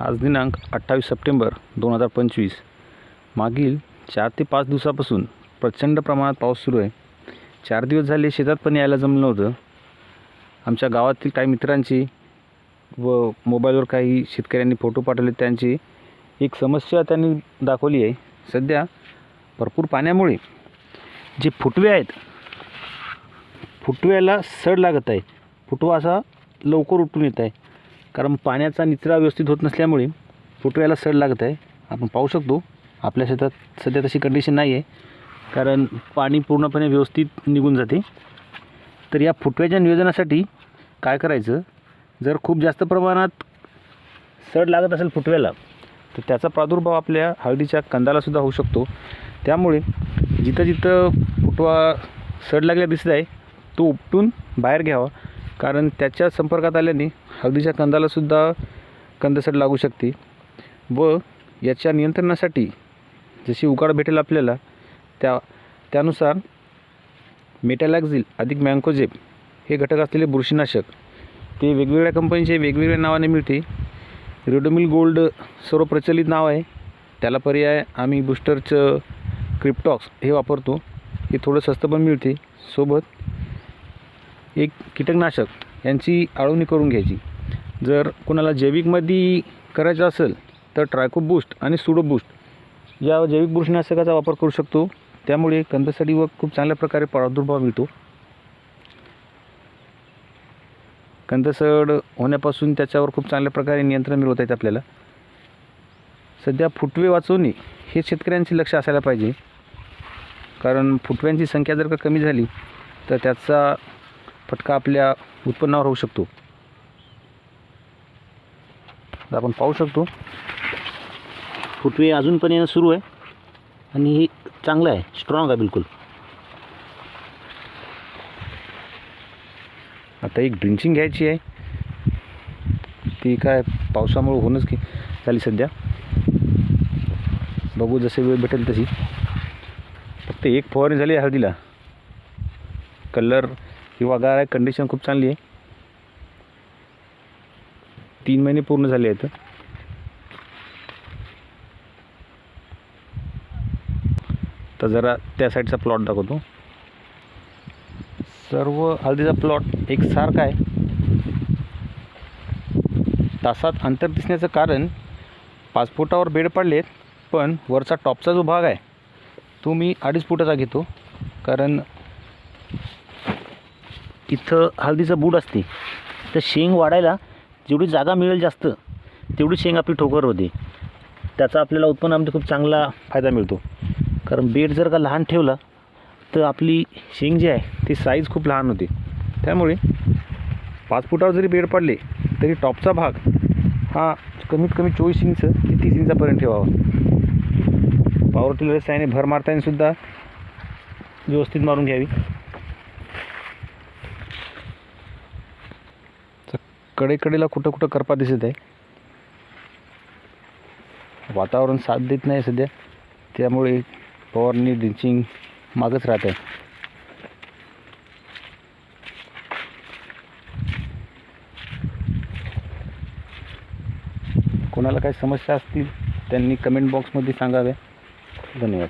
आज दिनांक अठ्ठावीस सप्टेंबर दोन हजार पंचवीस. मागील चार ते पाच दिवसापासून प्रचंड प्रमाणात पाऊस सुरू आहे. चार दिवस झाले शेतात पण यायला जमलं नव्हतं. आमच्या गावातील काही मित्रांची व मोबाईलवर काही शेतकऱ्यांनी फोटो पाठवले. त्यांची एक समस्या त्यांनी दाखवली आहे. सध्या भरपूर पाण्यामुळे जे फुटवे आहेत फुटव्याला सड लागत आहे. फुटवा असा लवकर उठून येत आहे. कारण पाण्याचा निचरा व्यवस्थित होत नसल्यामुळे फुटव्याला सड लागत आहे. आपण पाहू शकतो आपल्या शेतात सध्या तशी कंडिशन नाही आहे. कारण पाणी पूर्णपणे व्यवस्थित निघून जाते. तर या फुटव्याच्या नियोजनासाठी काय करायचं? जर खूप जास्त प्रमाणात सड लागत असेल फुटव्याला तर त्याचा प्रादुर्भाव आपल्या हळदीच्या कंदालासुद्धा होऊ शकतो. त्यामुळे जिथं जिथं फुटवा सड लागल्या दिसत आहे तो उपटून बाहेर घ्यावा. कारण त्याच्या संपर्कात आल्याने हळदीच्या कंदालासुद्धा कंदसड लागू शकते व याच्या नियंत्रणासाठी जशी उकाड भेटेल आपल्याला त्या त्यानुसार मेटॅलॅक्झिल अधिक मँकोजेब हे घटक असलेले बुरशीनाशक ते वेगवेगळ्या कंपनीचे वेगवेगळ्या नावाने मिळते. रेडोमिल गोल्ड सर्व प्रचलित नाव आहे. त्याला पर्याय आम्ही बुस्टरचं क्रिप्टॉक्स हे वापरतो. हे थोडं स्वस्त पण मिळते. सोबत एक कीटकनाशक यांची आळवणी करून घ्यायची. जर कोणाला जैविकमध्ये करायचं असेल तर ट्रायको बूस्ट आणि सुडो बूस्ट या जैविक बुरशीनाशकाचा वापर करू शकतो. त्यामुळे कंदसडी व खूप चांगल्या प्रकारे प्रादुर्भाव मिळतो. कंदसड होण्यापासून त्याच्यावर खूप चांगल्या प्रकारे नियंत्रण मिळवता येतं आपल्याला. सध्या फुटवे वाचवणे हे शेतकऱ्यांचे लक्ष असायला पाहिजे. कारण फुटव्यांची संख्या जर का कमी झाली तर त्याचा फटका आपल्या उत्पन्नावर होऊ शकतो. तर आपण पाहू शकतो. फुटवे अजून पण येणं सुरू आहे. आणि हे चांगलं आहे. स्ट्रॉंग आहे बिलकुल. आता एक ड्रिंचिंग घ्यायची आहे. ती काय पावसामुळे होणंच की झाली सध्या. बघू जसे वेळ भेटेल तशी. फक्त एक फवारणी झाली आहे हळदीला. कलर हिवागार आहे कंडिशन खूप चांगली आहे. तीन महिने पूर्ण झाले आहेत. तर जरा त्या साईडचा प्लॉट दाखवतो. सर्व हळदीचा प्लॉट एकसारखा आहे. तासात अंतर दिसण्याचं कारण पाच फुटावर बेड पडलेत पण वरचा टॉपचा जो भाग आहे तो मी अडीच फुटाचा घेतो. कारण इथं हळदीचं बूड असते. तर शेंग वाढायला जेवढी जागा मिळेल जास्त तेवढी शेंग आपली ठोकर होते. त्याचा आपल्याला उत्पन्नामध्ये खूप चांगला फायदा मिळतो. कारण बेड जर का लहान ठेवला तर आपली शेंग जी आहे ती साईज खूप लहान होते. त्यामुळे पाच फुटावर जरी बेड पडले तरी टॉपचा भाग हा कमीत कमी चोवीस इंच ते तीस इंचापर्यंत ठेवावा. पावर टिलर साईने भर मारताना सुद्धा व्यवस्थित मारून घ्यावी. कडेकडेला कुठं कुठं करपा दिसत आहे. वातावरण साथ देत नाही सध्या. त्यामुळे फवारणी डिंचिंग मागच राहत आहे. कोणाला काही समस्या असतील त्यांनी कमेंट बॉक्समध्ये सांगावे. धन्यवाद.